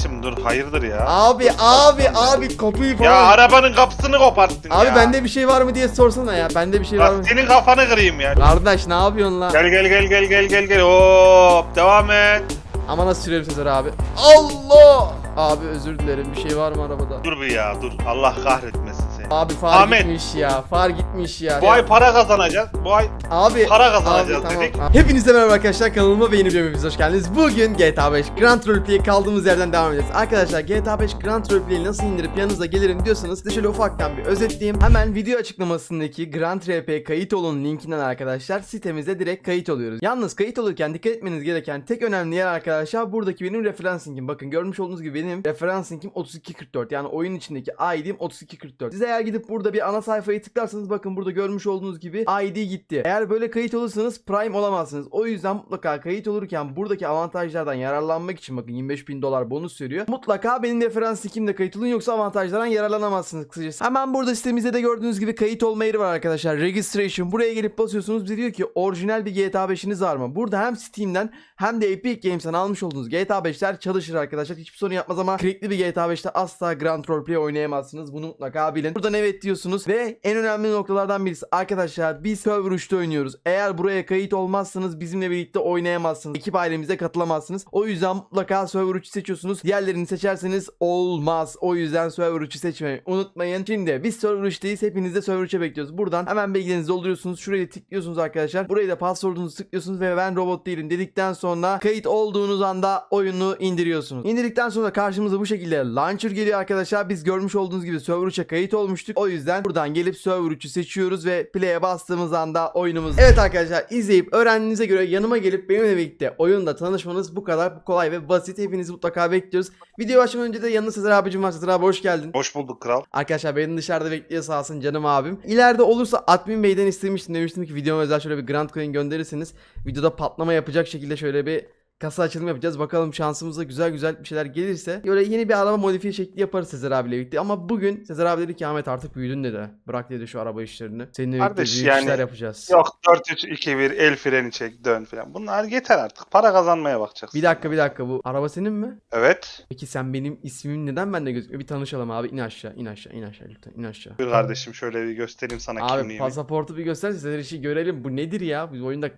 Şimdi dur hayırdır ya. Abi abi abi kapıyı falan. Ya arabanın kapısını koparttın Abi ya. bende bir şey var mı diye sorsana ya. Bende bir şey var mı? Bak senin kafanı kırayım ya. Kardeş ne yapıyorsun lan? Gel gel gel gel gel gel gel. Hop devam et. Ama nasıl sürüyorum Sezer abi? Allah! Abi özür dilerim. Bir şey var mı arabada? Dur bir ya dur. Allah kahretmesin. Abi far Ahmet. gitmiş ya. Far gitmiş ya. Bu ay para kazanacağız. Bu ay Abi para kazanacağız abi, dedik. tamam. Hepinize merhaba arkadaşlar kanalıma beğeni videomuza hoş geldiniz. Bugün GTA 5 Grand Roleplay'e kaldığımız yerden devam edeceğiz. Arkadaşlar GTA 5 Grand Roleplay'i nasıl indirip yanınıza gelirim diyorsanız size şöyle ufaktan bir özetleyeyim. Hemen video açıklamasındaki Grand RP kayıt olun linkinden arkadaşlar sitemize direkt kayıt oluyoruz. Yalnız kayıt olurken dikkat etmeniz gereken tek önemli yer arkadaşlar buradaki benim referans linkim. Bakın görmüş olduğunuz gibi benim referans linkim 3244 yani oyun içindeki ID'm 3244. Siz eğer gidip burada bir ana sayfayı tıklarsanız bakın burada görmüş olduğunuz gibi ID gitti. Eğer böyle kayıt olursanız Prime olamazsınız. O yüzden mutlaka kayıt olurken buradaki avantajlardan yararlanmak için bakın 25 bin dolar bonus veriyor. Mutlaka benim referans linkimle kayıt olun yoksa avantajlardan yararlanamazsınız kısacası. Hemen burada sitemizde de gördüğünüz gibi kayıt olma yeri var arkadaşlar. Registration. Buraya gelip basıyorsunuz. Bize diyor ki orijinal bir GTA 5'iniz var mı? Burada hem Steam'den hem de Epic Games'ten almış olduğunuz GTA 5'ler çalışır arkadaşlar. Hiçbir sorun yapmaz ama crackli bir GTA 5'te asla Grand Roleplay oynayamazsınız. Bunu mutlaka bilin. Buradan evet diyorsunuz ve en önemli noktalardan birisi arkadaşlar biz server 3'te oynuyoruz. Eğer buraya kayıt olmazsanız bizimle birlikte oynayamazsınız. Ekip ailemize katılamazsınız. O yüzden mutlaka server 3'ü seçiyorsunuz. Diğerlerini seçerseniz olmaz. O yüzden server 3'ü seçmeyi unutmayın. Şimdi biz server 3'teyiz. Hepiniz de server 3'e bekliyoruz. Buradan hemen bilgilerinizi dolduruyorsunuz. Şuraya tıklıyorsunuz arkadaşlar. Burayı da password'unuzu tıklıyorsunuz ve ben robot değilim dedikten sonra kayıt olduğunuz anda oyunu indiriyorsunuz. İndirdikten sonra karşımıza bu şekilde launcher geliyor arkadaşlar. Biz görmüş olduğunuz gibi server 3'e kayıt olmuştuk. O yüzden buradan gelip server 3'ü seçiyoruz ve play'e bastığımız anda oyunumuz. Evet arkadaşlar izleyip öğrendiğinize göre yanıma gelip benimle birlikte oyunda tanışmanız bu kadar kolay ve basit. Hepinizi mutlaka bekliyoruz. Video başlamadan önce de yanında Sezer abicim var. Sezer abi hoş geldin. Hoş bulduk kral. Arkadaşlar beni dışarıda bekliyor sağ olsun canım abim. İleride olursa Admin Bey'den istemiştim. Demiştim ki videoma özel şöyle bir Grand Coin gönderirseniz videoda patlama yapacak şekilde şöyle bir kasa açılımı yapacağız. Bakalım şansımıza güzel güzel bir şeyler gelirse. Böyle yeni bir araba modifiye şekli yaparız Sezer abiyle birlikte. Ama bugün Sezer abi dedi ki Ahmet artık büyüdün dedi. Bırak dedi şu araba işlerini. Seninle birlikte Kardeş, büyük yani- işler yapacağız. Yok 4 3 2 1 el freni çek dön falan. Bunlar yeter artık. Para kazanmaya bakacaksın. Bir dakika bir dakika bu araba senin mi? Evet. Peki sen benim ismim neden bende gözükmüyor? Bir tanışalım abi. İn aşağı, in aşağı, in aşağı lütfen. in aşağı. Buyur kardeşim şöyle bir göstereyim sana Abi kimliğimi. pasaportu bir göster Sezer işi görelim. Bu nedir ya? Biz oyunda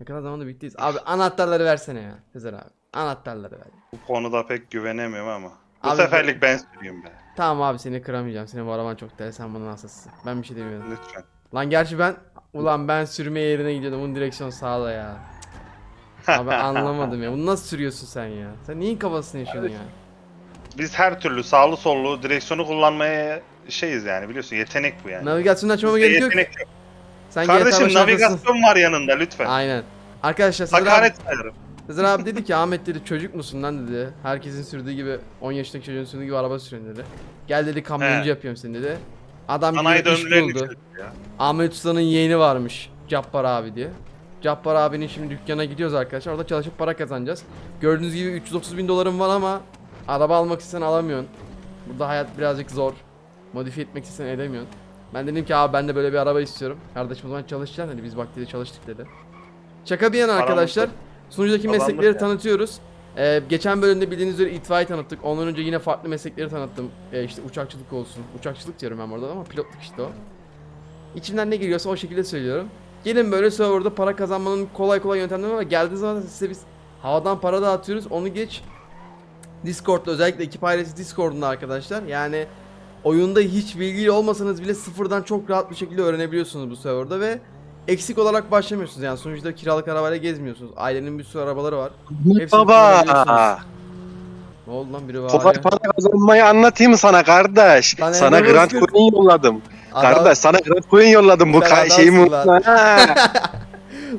ne kadar zamandır birlikteyiz. Abi anahtarları versene ya Sezer abi. Anahtarları ver. Bu konuda pek güvenemiyorum ama. Bu Abi- seferlik ben süreyim be. Tamam abi seni kıramayacağım. Senin bu araban çok değerli. Sen bana nasılsın? Ben bir şey demiyorum. Lütfen. Lan gerçi ben ulan ben sürme yerine gidiyordum. Bunun direksiyon sağda ya. Abi anlamadım ya. Bunu nasıl sürüyorsun sen ya? Sen neyin kafasını yaşıyorsun ya? Biz her türlü sağlı sollu direksiyonu kullanmaya şeyiz yani biliyorsun yetenek bu yani. Navigasyonu açmama Bizde gerek yok. yetenek yok. Sen Kardeşim navigasyon var yanında lütfen. Aynen. Arkadaşlar Sezer abi, Hakaret sayarım. Sezer abi dedi ki Ahmet dedi çocuk musun lan dedi. Herkesin sürdüğü gibi 10 yaşındaki çocuğun sürdüğü gibi araba sürüyorsun dedi. Gel dedi kamyoncu He. yapıyorum seni dedi. Adam Sanayi iş buldu. Ahmet Usta'nın yeğeni varmış. Cabbar abi diye. Cabbar abinin şimdi dükkana gidiyoruz arkadaşlar. Orada çalışıp para kazanacağız. Gördüğünüz gibi 330 bin dolarım var ama araba almak istesen alamıyorsun. Burada hayat birazcık zor. Modifiye etmek istesen edemiyorsun. Ben dedim ki abi ben de böyle bir araba istiyorum. Kardeşim o zaman çalışacaksın dedi. Biz bak dedi çalıştık dedi. Şaka bir yana arkadaşlar. Sunucudaki meslekleri tanıtıyoruz. Ee, geçen bölümde bildiğiniz üzere itfaiye tanıttık. Ondan önce yine farklı meslekleri tanıttım. Ee, işte uçakçılık olsun. Uçakçılık diyorum ben orada ama pilotluk işte o. İçimden ne geliyorsa o şekilde söylüyorum. Gelin böyle serverda para kazanmanın kolay kolay yöntemleri var. Geldiği zaman size biz havadan para dağıtıyoruz. Onu geç. Discord'da özellikle ekip ailesi Discord'unda arkadaşlar. Yani oyunda hiç bilgili olmasanız bile sıfırdan çok rahat bir şekilde öğrenebiliyorsunuz bu serverda ve eksik olarak başlamıyorsunuz. Yani sonuçta kiralık arabayla gezmiyorsunuz. Ailenin bir sürü arabaları var. Hepsini. Baba. Ne oldu lan biri var Kolay para kazanmayı anlatayım sana kardeş. Lan sana Grand. Coin yolladım. Adam- Kardeş sana Grand Coin yolladım bu ka- şeyi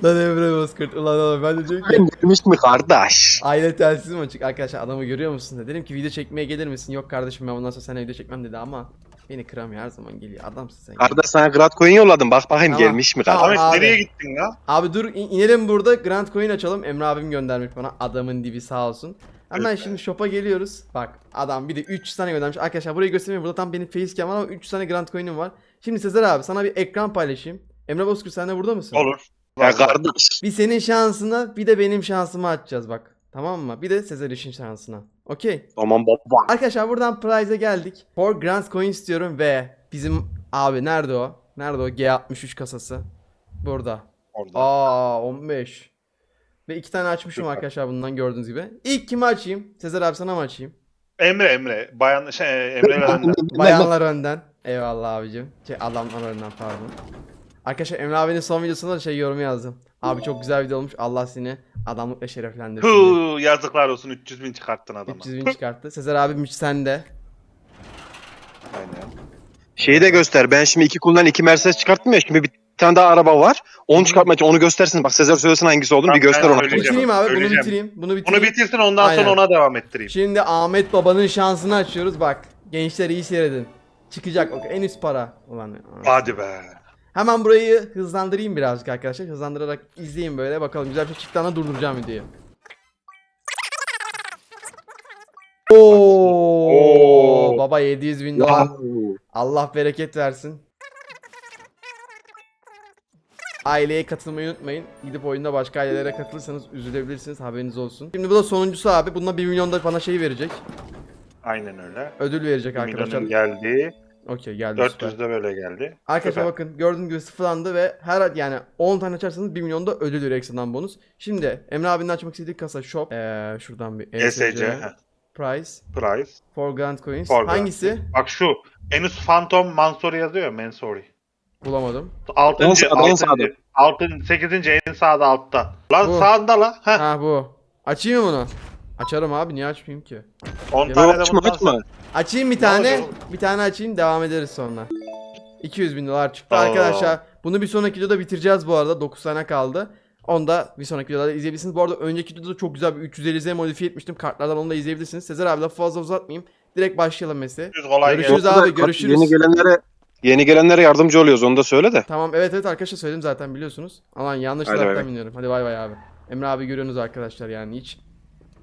Lan Emre Bozkurt. Ulan oğlum ben de diyorum ki Gelmiş mi kardeş? Aile telsizim açık arkadaşlar adamı görüyor musun dedim ki video çekmeye gelir misin yok kardeşim ben bundan sonra seninle video çekmem dedi ama beni kıramıyor her zaman geliyor adamsın sen. Kardeş sana Grand Coin yolladım. Bak bakayım Tamam. gelmiş mi Tamam. kardeş? Ahmet abi. nereye gittin ya? Abi dur in- inelim burada Grand Coin açalım Emre abim göndermiş bana adamın dibi sağ olsun. Hemen Evet. şimdi shop'a geliyoruz. Bak adam bir de 3 tane göndermiş. Arkadaşlar burayı göstermiyorum. Burada tam benim facecam var ama 3 tane Grand Coin'im var. Şimdi Sezer abi sana bir ekran paylaşayım. Emre Bozkurt sen de burada mısın? Olur. Ya kardeş. Bir senin şansına bir de benim şansıma açacağız bak. Tamam mı? Bir de Sezer işin şansına. Okey. Aman baba. Arkadaşlar buradan prize'e geldik. For Grand Coin istiyorum ve bizim abi nerede o? Nerede o G63 kasası? Burada. Orada. Aa 15. Ve iki tane açmışım Süper. arkadaşlar bundan gördüğünüz gibi. İlk kimi açayım? Sezer abi sana mı açayım? Emre Emre. Bayan şey Emre. Bayanlar önden. Eyvallah abicim. Şey adamlar önden pardon. Arkadaşlar Emre abinin son videosunda da şey yorum yazdım. Abi çok güzel video olmuş. Allah seni adamlıkla şereflendirsin. diye. Huu, yazıklar olsun 300 bin çıkarttın adama. 300 bin çıkarttı. Sezer abim sende. Aynen. Şeyi de göster. Ben şimdi iki kullan iki Mercedes çıkarttım ya. Şimdi bir tane daha araba var. Onu çıkartmak için onu göstersin. Bak Sezer söylesin hangisi olduğunu bir Tamam, göster ben ona. söyleyeceğim. Bitireyim abi bunu bitireyim. Bunu bitireyim. Bunu bitirsin ondan Aynen. sonra ona devam ettireyim. Şimdi Ahmet Baba'nın şansını açıyoruz. Bak gençler iyi seyredin. Çıkacak bak en üst para. Ulan, Hadi be. Hemen burayı hızlandırayım birazcık arkadaşlar. Hızlandırarak izleyin böyle bakalım. Güzel bir şey çıktı anda durduracağım videoyu. Oo, baba 700 bin dolar. Allah bereket versin. Aileye katılmayı unutmayın. Gidip oyunda başka ailelere katılırsanız üzülebilirsiniz haberiniz olsun. Şimdi bu da sonuncusu abi. Bunda 1 milyon da bana şey verecek. Aynen öyle. Ödül verecek arkadaşlar. Geldi. Okey geldi süper. 400 de böyle geldi. Arkadaşlar Süper. bakın gördüğünüz gibi sıfırlandı ve her yani 10 tane açarsanız 1 milyon da ödül veriyor ekstradan bonus. Şimdi Emre abinin açmak istediği kasa shop. Ee, şuradan bir ESC. heh, Price Price. for Grand Coins. For Grand. Hangisi? Bak şu. Enus Phantom Mansory yazıyor ya Mansory. Bulamadım. 6. En sağda, en sağda. 6. 8. en sağda altta. Lan Bu. sağında la. Heh. Ha bu. Açayım mı bunu? Açarım abi niye açmayayım ki? 10 Ya tane de açma bundan açma. Açayım bir Ne tane. olacak Bir tane açayım devam ederiz sonra. 200 bin dolar çıktı Aa. arkadaşlar. Bunu bir sonraki videoda bitireceğiz bu arada. 9 tane kaldı. Onu da bir sonraki videoda izleyebilirsiniz. Bu arada önceki videoda çok güzel bir 350Z modifiye etmiştim. Kartlardan onu da izleyebilirsiniz. Sezer abi lafı fazla uzatmayayım. Direkt başlayalım. Düz kolay Görüşürüz gelsin. abi, görüşürüz. Yeni gelenlere yeni gelenlere yardımcı oluyoruz onu da söyle de. Tamam evet evet arkadaşlar söyledim zaten biliyorsunuz. Aman yanlış Hadi bay taraftan bay. biniyorum. Hadi bay bay abi. Emre abi görüyorsunuz arkadaşlar yani hiç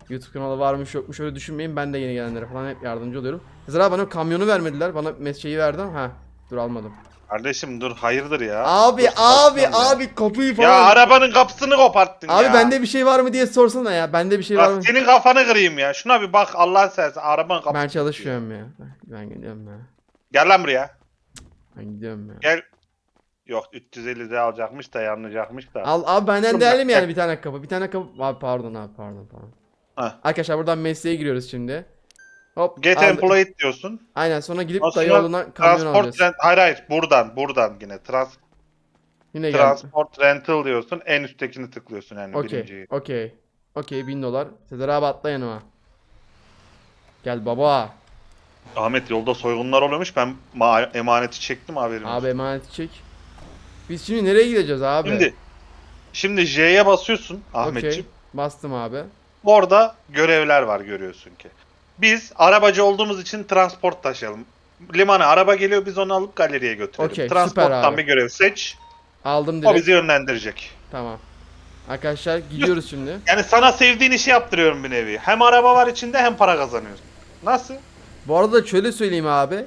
YouTube kanalı varmış yokmuş öyle düşünmeyin. Ben de yeni gelenlere falan hep yardımcı oluyorum. Abi bana kamyonu vermediler. Bana mesleği verdi ama ha dur almadım. Kardeşim dur hayırdır ya. Abi Dur, abi ya. abi kapıyı falan. Ya arabanın kapısını koparttın Abi ya. bende bir şey var mı diye sorsana ya. Bende bir şey var mı? Bak senin kafanı kırayım ya. Şuna bir bak Allah seversen arabanın kapısı. Ben çalışmıyorum ya. Ben gidiyorum ya. Gel lan buraya. Ben gidiyorum ya. Gel. Yok 350 de alacakmış da yanlayacakmış da. Al abi benden değerli bak, mi yani bir tane kapı? Bir tane kapı. Abi pardon abi pardon pardon. Ha. Arkadaşlar buradan mesleğe giriyoruz şimdi. Hop. Get aldı- employed diyorsun. Aynen sonra gidip Ondan dayı sonra oğluna kamyon Transport alacağız. rent, hayır hayır buradan buradan yine trans, Yine geldi. transport rental diyorsun en üsttekini tıklıyorsun yani Okey. birinciyi. Okey. Okey 1000 dolar. Sezer abi atla yanıma. Gel baba. Ahmet yolda soygunlar oluyormuş ben ma- emaneti çektim haberim. Abi emaneti çek. Biz şimdi nereye gideceğiz abi? Şimdi şimdi J'ye basıyorsun. Ahmetciğim. Bastım abi. Orada görevler var görüyorsun ki. Biz arabacı olduğumuz için transport taşıyalım. Limana araba geliyor biz onu alıp galeriye götürelim. Okey, süper Transporttan abi. bir görev seç. Aldım O direkt. bizi yönlendirecek. Tamam. Arkadaşlar gidiyoruz şimdi. Yani sana sevdiğin işi yaptırıyorum bir nevi. Hem araba var içinde hem para kazanıyorsun. Nasıl? Bu arada şöyle söyleyeyim abi.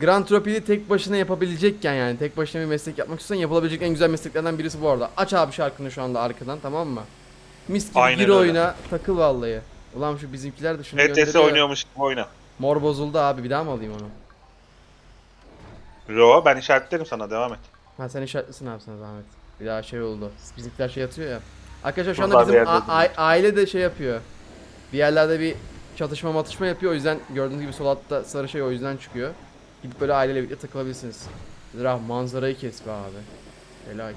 Grand Tropi'yi tek başına yapabilecekken yani tek başına bir meslek yapmak istiyorsan yapılabilecek en güzel mesleklerden birisi bu arada. Aç abi şarkını şu anda arkadan tamam mı? Mis gibi Aynen gir öyle. oyuna takıl vallahi. Ulan şu bizimkiler de şunu ETS gönderiyor. oynuyormuş gibi oyna. Mor bozuldu abi bir daha mı alayım onu? Yo ben işaretlerim sana devam et. Ha sen işaretlisin abi sana zahmet. Bir daha şey oldu. Bizimkiler şey atıyor ya. Arkadaşlar şu anda bizim yerde a- a- aile de şey yapıyor. Bir yerlerde bir çatışma matışma yapıyor o yüzden gördüğünüz gibi sol altta sarı şey o yüzden çıkıyor. Gidip böyle aileyle birlikte takılabilirsiniz. Zira manzarayı kes be abi. Felaket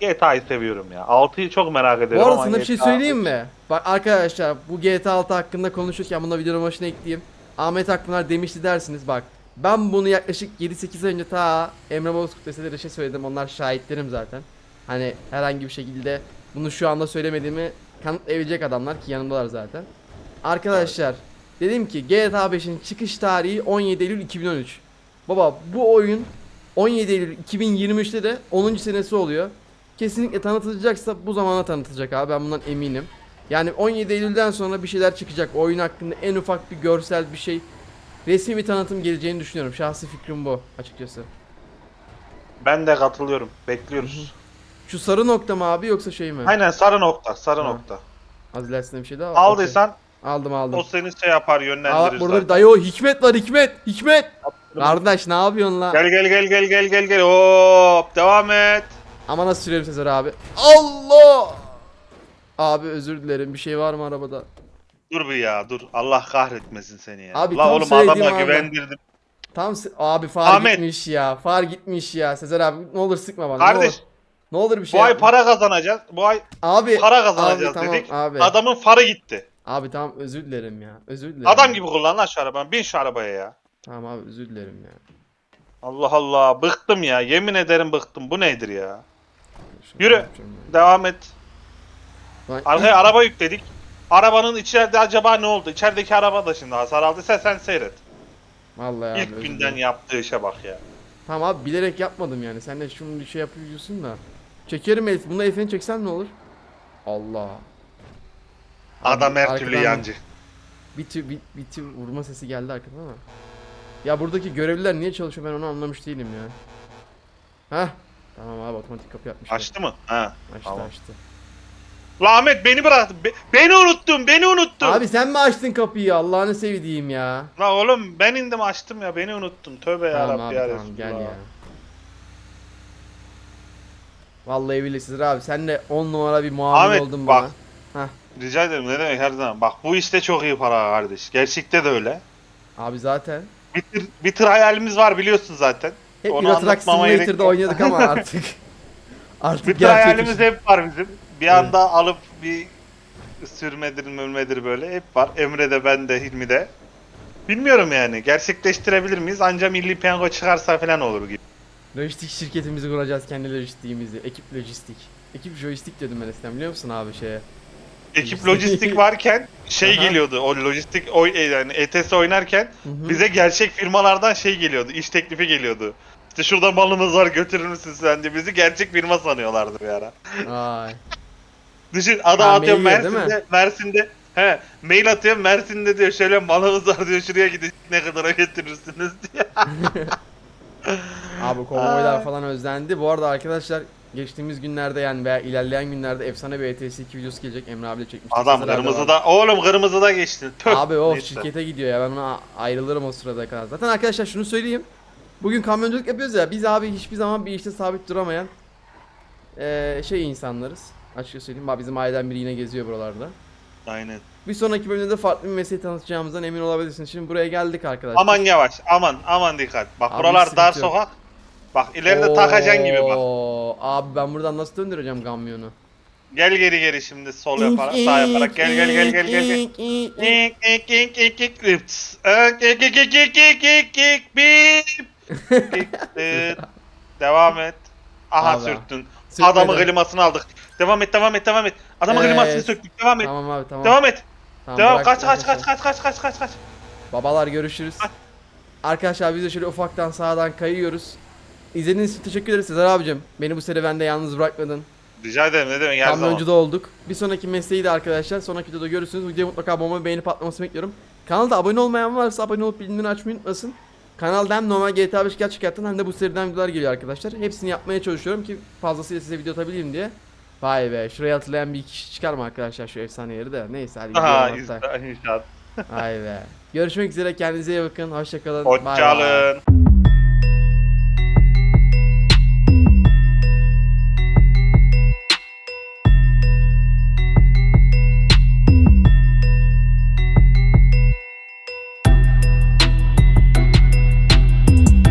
ya. GTA'yı seviyorum ya. 6'yı çok merak ederim Bu arada ama sana bir şey GTA söyleyeyim mi? Bak arkadaşlar bu GTA 6 hakkında konuşurken bunu videonun başına ekleyeyim. Ahmet Akpınar demişti dersiniz bak. Ben bunu yaklaşık 7-8 ay önce ta Emre Bozkurt deseleri şey söyledim. Onlar şahitlerim zaten. Hani herhangi bir şekilde bunu şu anda söylemediğimi kanıtlayabilecek adamlar ki yanımdalar zaten. Arkadaşlar dedim ki GTA 5'in çıkış tarihi 17 Eylül 2013. Baba bu oyun 17 Eylül 2023'te de 10. senesi oluyor. Kesinlikle tanıtılacaksa bu zamana tanıtılacak abi ben bundan eminim. Yani 17 Eylül'den sonra bir şeyler çıkacak. Oyun hakkında en ufak bir görsel bir şey resmi bir tanıtım geleceğini düşünüyorum. Şahsi fikrim bu açıkçası. Ben de katılıyorum. Bekliyoruz. Şu sarı nokta mı abi yoksa şey mi? Aynen sarı nokta, sarı Ha. nokta. Az ilerisinde bir şey daha var. Aldıysan Okey. Aldım aldım. o seni şey yapar Aa, yönlendirir burada bir zaten. dayı o Hikmet var Hikmet. Hikmet. Kardeş ne yapıyorsun la? Gel gel gel gel gel gel gel hop devam et. Ama nasıl sürüyorum Sezer abi? Allah! Abi özür dilerim. Bir şey var mı arabada? Dur bir ya dur. Allah kahretmesin seni ya. Abi La oğlum adama anda. güvendirdim. Tam abi far Ahmet. gitmiş ya. Far gitmiş ya. Sezer abi ne olur sıkma bana. Kardeş Ne olur, ne olur bir şey. bu ay para kazanacağız. Bu ay Abi para kazanacağız abi, tamam, dedik. Abi. Adamın farı gitti. Abi tamam özür dilerim ya. Özür dilerim. Adam gibi kullan lan şu arabanı. Bin şu arabaya ya. Tamam abi özür dilerim ya. Allah Allah bıktım ya. Yemin ederim bıktım. Bu nedir ya? Şunu Yürü. yapacağım ya. Devam et. Lan- Arkaya araba yükledik. Arabanın içeride acaba ne oldu? İçerideki araba da şimdi hasar aldıysa sen seyret. Vallahi abi, İlk özür günden dilerim. yaptığı işe bak ya. Tamam abi bilerek yapmadım yani. Sen de şunu bir şey yapıyorsun da. Çekerim Elif. Bunu Elif'ini çeksen ne olur? Allah. Adam her türlü arkadan yancı. Bir tür, bir, bir tür vurma sesi geldi arkadan ama. Ya buradaki görevliler niye çalışıyor ben onu anlamış değilim ya. Hah. Tamam abi otomatik kapı yapmışlar. Açtı mı? Ha. Açtı tamam. açtı. La Ahmet beni bıraktın. Be- beni unuttun. Beni unuttun. Abi sen mi açtın kapıyı Allah'ını sevdiğim ya. La oğlum ben indim açtım ya. Beni unuttun. Tövbe Tamam yarabbi abi ya tamam gel Resulallah. ya. Vallahi billahi abi sen de 10 numara bir muavin Ahmet, oldun bak. bana. Rica ederim ne demek her zaman. Bak bu işte çok iyi para kardeş. Gerçekte de öyle. Abi zaten. Bir tır, bir tır hayalimiz var biliyorsun zaten. Hep Onu Euro Truck anlatmama gerek Simulator'da yok. oynuyorduk ama artık. artık Bir tır gerçek hayalimiz iş. hep var bizim. Bir Evet. anda alıp bir sürmedir mürmedir böyle hep var. Emre'de ben de Hilmi de. Bilmiyorum yani. Gerçekleştirebilir miyiz? Anca milli piyango çıkarsa falan olur gibi. Lojistik şirketimizi kuracağız kendi lojistiğimizi. Ekip lojistik. Ekip joystick dedim ben eskiden biliyor musun abi şeye? Ekip lojistik varken şey Aha. geliyordu. O lojistik oy e, yani ETS oynarken Hı hı. bize gerçek firmalardan şey geliyordu. iş teklifi geliyordu. İşte şurada malımız var götürür müsün sen diye. Bizi gerçek firma sanıyorlardı bir ara. Ay. Düşün adam Ha, atıyor mail yiyor, değil Mersin'de, Mersin'de he mail atıyor Mersin'de diyor şöyle malımız var diyor şuraya gidin ne kadara getirirsiniz diye. Abi konvoylar Ay. falan özlendi. Bu arada arkadaşlar geçtiğimiz günlerde yani veya ilerleyen günlerde efsane bir ETS 2 videosu gelecek. Emre abiyle çekmiştik. Adam var. kırmızıda oğlum kırmızıda geçti. Tüh. Abi o Neyse. şirkete gidiyor ya ben ona ayrılırım o sırada kadar. Zaten arkadaşlar şunu söyleyeyim. Bugün kamyonculuk yapıyoruz ya biz abi hiçbir zaman bir işte sabit duramayan eee, şey insanlarız. Açıkça söyleyeyim. Bak bizim aileden biri yine geziyor buralarda. Aynen. Bir sonraki bölümde de farklı bir mesleği tanıtacağımızdan emin olabilirsiniz. Şimdi buraya geldik arkadaşlar. Aman yavaş aman aman dikkat. Bak Abi buralar sıkıntı dar yok. sokak. Bak ileride takacaksın gibi bak. Oo, Abi ben buradan nasıl döndüreceğim kamyonu? Gel geri geri şimdi sol yaparak sağ yaparak gel gel gel gel gel gel. İk, ik, ik, ik, ik, üps. Ik, ik, ik, ik, ik, bip. Devam et. Aha Abi. sürttün. Sürtmedim. Adamın klimasını aldık. Devam et devam et devam et. Adamın Evet. klimasını söktük. Devam et. Tamam abi tamam. Devam et. Tamam, Devam bırak kaç kaç kaç kaç kaç kaç kaç kaç. Babalar görüşürüz. Arkadaşlar biz de şöyle ufaktan sağdan kayıyoruz. İzlediğiniz için teşekkür ederiz Sezer abicim. Beni bu serüvende yalnız bırakmadın. Rica ederim ne demek her zaman. Kamyoncu da olduk. Bir sonraki mesleği de arkadaşlar sonraki videoda görürsünüz. Videoya mutlaka bomba beğeni patlamasını bekliyorum. Kanalda abone olmayan varsa abone olup bildirimleri açmayı unutmasın. Kanalda hem normal GTA 5 gerçekten hem de bu seriden videolar geliyor arkadaşlar. Hepsini yapmaya çalışıyorum ki fazlasıyla size video atabileyim diye. Vay be şuraya hatırlayan bir kişi çıkar mı arkadaşlar şu efsane yeri de. Neyse hadi gidelim hatta. inşaat. Vay be. Görüşmek üzere kendinize iyi bakın. Hoşçakalın. Hoşçakalın.